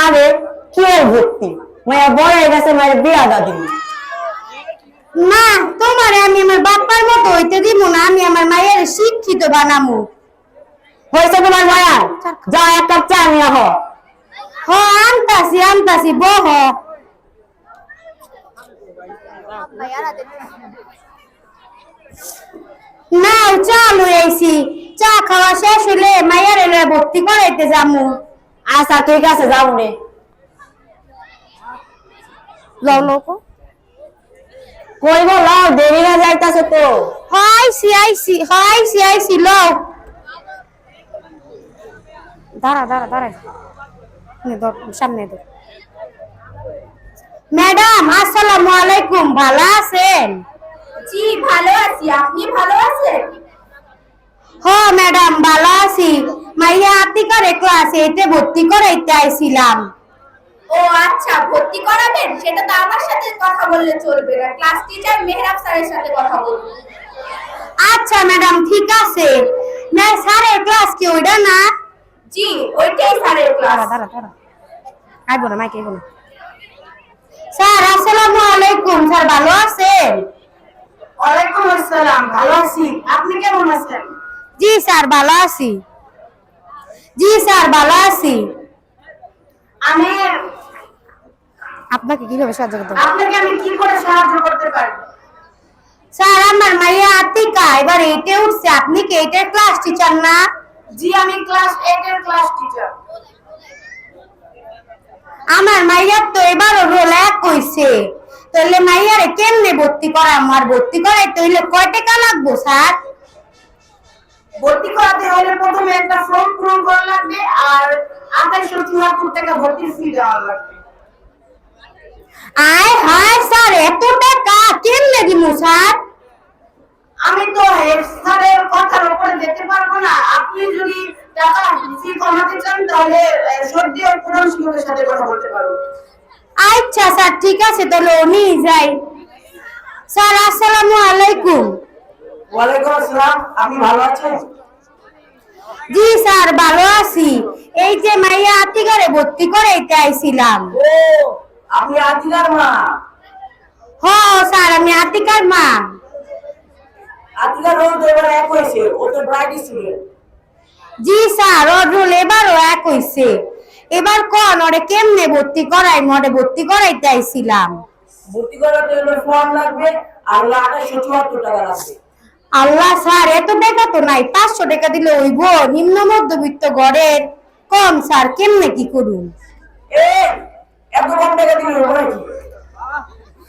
আরে কি এর ভর্তি মায়া বড় হয়ে গেছে মায়ের বিয়া দাদি না তোমার আমি আমার বাপ্পার মতো হইতে দিব না আমি আমার মায়ের শিক্ষিত বানামু। হয়েছে তোমার মায়া? যা এক কাপ চা নিয়ে হ। আনতাছি আনতাছি বহ। নাও চা লই আইছি। চা খাওয়া শেষ হইলে মায়ের ভর্তি করাইতে যামু। আচ্ছা ঠিক আছে যাও নে। লও লোকো কই গো লাও দেরি হয়ে যাইতাছে তো। হাইছি আইছি হাইছি আইছি লও। দাঁড়া দাঁড়া দাঁড়া। নে ধর সামনে ধর। ম্যাডাম আসসালামু আলাইকুম ভালো আছেন? জি ভালো আছি। আপনি ভালো আছেন? হ ম্যাডাম ভালো আছি। মাইয়া আতিকারে ক্লাসে এতে ভর্তি করাইতে আইছিলাম। ও আচ্ছা ভর্তি করাবেন? সেটা তো আমার সাথে কথা বললে চলবে না। ক্লাস টিচার মেহরাব স্যারের সাথে কথা বলব আচ্ছা ম্যাডাম ঠিক আছে। না স্যারের ক্লাস কি ওইটা না? জি ওইটাই স্যারের ক্লাস দাঁড়া দাঁড়া আইবো না মাইকে আইবো স্যার আসসালামু আলাইকুম। স্যার ভালো আছেন? ওয়ালাইকুম আসসালাম ভালো আছি। আপনি কেমন আছেন? জি স্যার ভালো আছি। জি স্যার ভালো আছি। আমি আপনাকে কীভাবে সাহায্য করতে পারি? আপনাকে আমি কি করে সাহায্য করতে পারি? স্যার আমার মাইয়া আতিকা এবার এইটে উঠছে। আপনি কি এইটার ক্লাস টিচার না? জি আমি ক্লাস 8 এর ক্লাস টিচার আমার মাইয়ার তো এবারও রোল এক হইছে। তাহলে মাইয়ারে কেমনে ভর্তি করা আমার ভর্তি করাইতে হইলে কয় টাকা লাগবো স্যার? ভর্তি করাতে হলে প্রথমে একটা ফর্ম পূরণ করা লাগবে আর আঠাইশো চুয়াত্তর টাকা ভর্তির ফি দেওয়া লাগবে। আয় হায় স্যার এত টাকা কেমনে দিমু স্যার? আমি তো হেড স্যারের কথার উপরে যেতে পারব না। আপনি যদি টাকা ফি কমাতে চান তাহলে সর্দি ও প্রধান শিক্ষকের সাথে কথা বলতে পারব। আচ্ছা স্যার ঠিক আছে তাহলে উনি যাই। স্যার আসসালামু আলাইকুম। ওয়ালাইকুম আসসালাম আপনি ভালো আছেন? জি স্যার ভালো আছি। এই যে মাইয়া আতিকারে ভর্তি করাইতে আইছিলাম। ও আপনি আদিলার মা? হ স্যার আমি আতিকার মা। আদিলার রোল এবার এক হয়েছে ও তো ব্রাইট স্টুডেন্ট জি স্যার ওর রোল এবারও এক হইছে। এবার কোন ওরে কেমনে ভর্তি করাই মরে ভর্তি করাইতে আইছিলাম। ভর্তি করাতে ফর্ম লাগবে আর হলো আঠাশশো চুয়াত্তর টাকা লাগবে। আল্লাহ স্যার এত টাকা তো নাই পাঁচশো টাকা দিলে হইব। নিম্ন মধ্যবিত্ত ঘরের কম স্যার কেমনে কি করুন? এত কম টাকা দিলে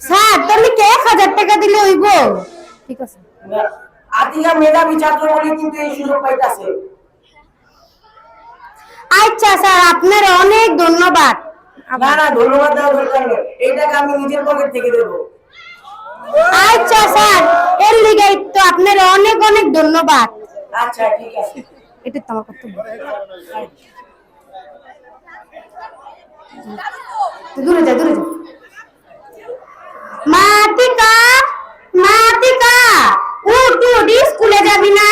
স্যার তাহলে কি এক হাজার টাকা দিলে হইব? ঠিক আছে। আদিলা মেধাবী ছাত্র বলে কিন্তু এই সুযোগ পাইতাছে। আচ্ছা স্যার আপনার অনেক ধন্যবাদ। না না ধন্যবাদ দেওয়ার দরকার নেই। এই টাকা আমি নিজের পকেট থেকে দেবো। আচ্ছা স্যার এর লিগে তো আপনার অনেক অনেক ধন্যবাদ। আচ্ছা ঠিক আছে। এটা তোমার কর্তব্য। দূরে যা দূরে যা। মাতিকা উঠ উঠ স্কুলে যাবি না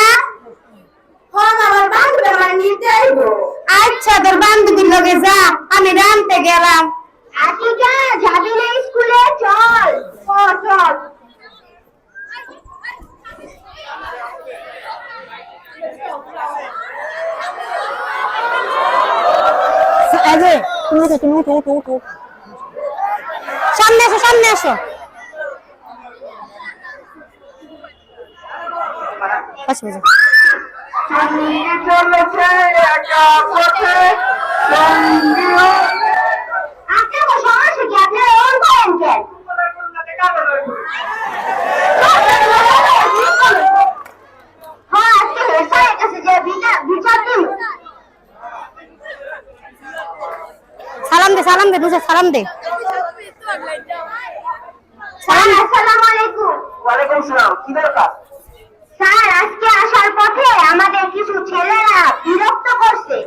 হ্যাঁ আমার বান্ধবী আমার নিতে আইবো আচ্ছা তোর বান্ধবীর লগে যা আমি রামতে গেলাম আতিকা যাবি না স্কুলে চল ও চল এই যে, তুমি উঠো, তুমি উঠো, উঠো, উঠো। সামনে এসো সামনে এসো পাঁচ বাজে। আচ্ছা তো সমস্যা কি আপনি ওর করেন কেন হ্যাঁ আজকে স্যারের কাছে যে বিচার বিচার দিন সালাম দে সালাম দে বুঝে সালাম দে। স্যার আসসালামু আলাইকুম ওয়ালাইকুম সালাম কি দরকার? স্যার আজকে আসার পথে আমাদের কিছু ছেলেরা বিরক্ত করছে।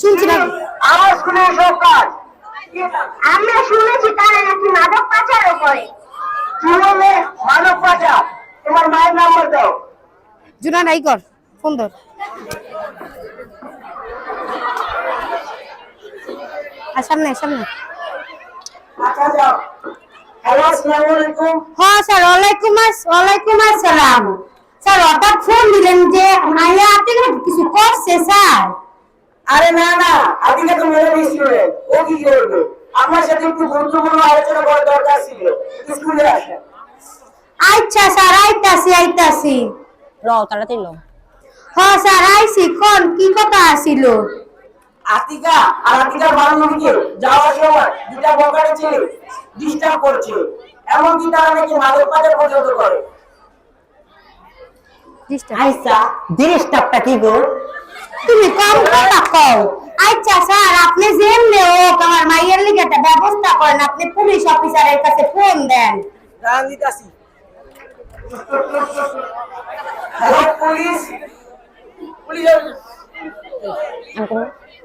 শুনছি না আমার স্কুলে সব কাজ। আমরা শুনেছি তারা নাকি মাদক পাচারও করে। কি বললে মানব পাচার। তোমার মায়ের নাম্বার দাও। জুনা নাই কর ফোন ধর আর সামনে সামনে। আচ্ছা যাও হ্যালো আসসালামু হ্যাঁ স্যার ওয়ালাইকুম ওয়ালাইকুম আসসালাম। স্যার হঠাৎ ফোন দিলেন যে মাইয়া আপনি কিছু করছে স্যার? আরে না না আদিকে তো মেরে স্টুডেন্ট ও কি করবে? আমার সাথে একটু গুরুত্বপূর্ণ আলোচনা করার দরকার ছিল। স্কুলে আসেন আচ্ছা স্যার আইতাছি আইতাছি। র তাড়াতাড়ি ল হ্যাঁ স্যার আইছি কোন কি কথা আছিল? আতিকা আর আতিকার বান্ধবীকে যাওয়ার সময় দুটা বকারে ছেলে ডিস্টার্ব করছে এমনকি তারা নাকি মাদক পাচার পর্যন্ত করে। আইসা জিনিসটা কি গো? তুমি কম কথা কও। আচ্ছা স্যার আপনি যেমনে হোক আমার মাইয়ের লিগে একটা ব্যবস্থা করেন। আপনি পুলিশ অফিসারের কাছে ফোন দেন। দিতাছি। পুলিশ। পুলিশ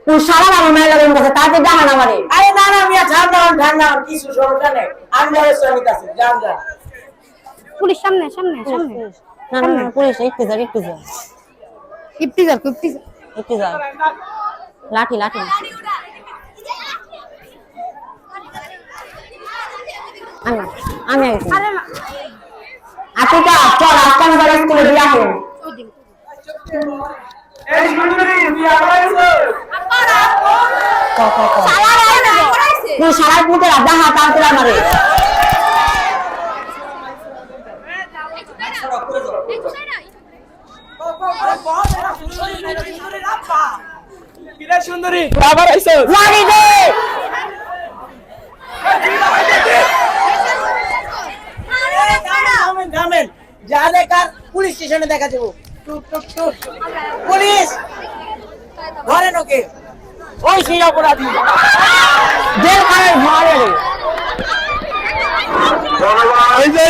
তুই সারা আমার মেয়ে লাগানোর কাছে তাতে জানা না মারে আরে না না মিয়া ঠান্ডা হন, ঠান্ডা হন, কিছু সমস্যা নেই। আমি ব্যবস্থা নিতেছি যান যান পুলিশ সামনে সামনে সামনে। না না না পুলিশ একটু যা একটু ইফতিজার? ইফতিজার। লাঠি লাঠি। আমি আমি আইছি আতিকা চল আজকাল বাড়ি স্কুলে দিয়ে আসেন এই সুন্দরী বিয়া করাইছো ক ক ক সারা রাত না পুতে রাজা হাত আর তোলা মারে। সুন্দরী আবার আইছো মারি দে থামেন থামেন যা দেখার পুলিশ! স্টেশনে দেখা যাব টুক টুক টুক পুলিশ ধরেন ওকে ওই সেই অপরাধী জেল খানায় মারে রে এই যে